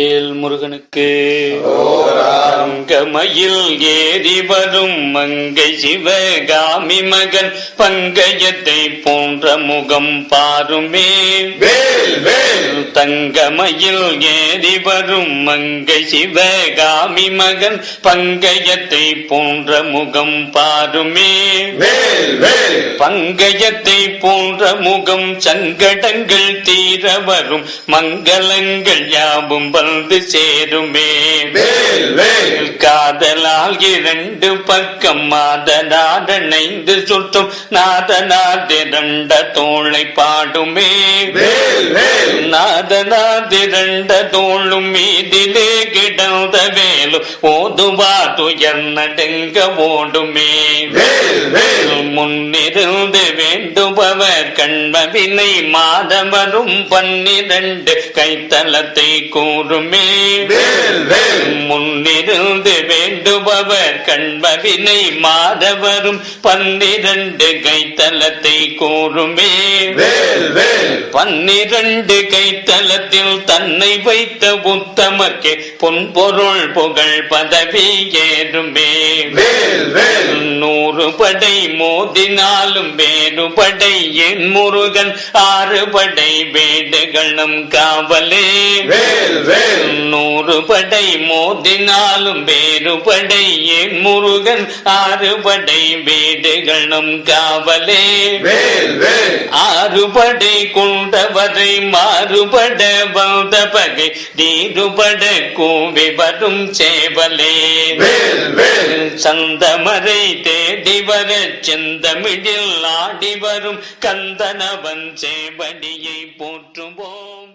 வேல் முருகனுக்கு. தங்கமயில் ஏறி வரும் மங்கை சிவகாமி மகன் பங்கயத்தை போன்ற முகம் பாருமே. வேல் வேல் தங்கமயில் ஏறி வரும் மங்கை சிவகாமி மகன் பங்கயத்தை போன்ற முகம் பாருமே. பங்கயத்தை போன்ற முகம் சங்கடங்கள் தீர வரும் மங்களங்கள் யாவும் வந்து சேருமே. காதலால் இரண்டு பக்கம் மாதனாடனைந்து சுற்றும் நாதனாதிரண்ட தோளை பாடுமே. நாதனாதிரண்ட தோளும் மீதிலே கிடந்த வேலும் ஓதுவா துயர் நடுங்க ஓடுமே. முன்னிருந்து வேண்டுபவர் கண்மவினை மாதவரும் பன்னிரண்டு கைத்தலத்தை கூறுமே. முன்னிருந்து வேண்டுபவர் கண்மவினை மாதவரும் பன்னிரண்டு கைத்தலத்தை கூறுமே. பன்னிரண்டு கைத்தலத்தில் தன்னை வைத்த உத்தமக்கே பொன்பொருள் புகழ் பதவி ஏறுமே. நூறு படை மோதினாலும் வேறு படை என் முருகன் ஆறு படை வேடுகள் நம் காவலே. வேல் வேல். நூறு படை மோதினாலும் வேறு படை என் முருகன் ஆறு படை வேடுகள் நம் காவலே. வேல் வேல். ஆறுபடை கொண்டவரை மாறுபட வந்த பகை நீருபட கூவி வரும் சேவலே. வேல் வேல். சந்தமரை தேடி வர செந்தமிழில் ஆடி வரும் கந்தனவன் சேவடியை போற்றுவோம்.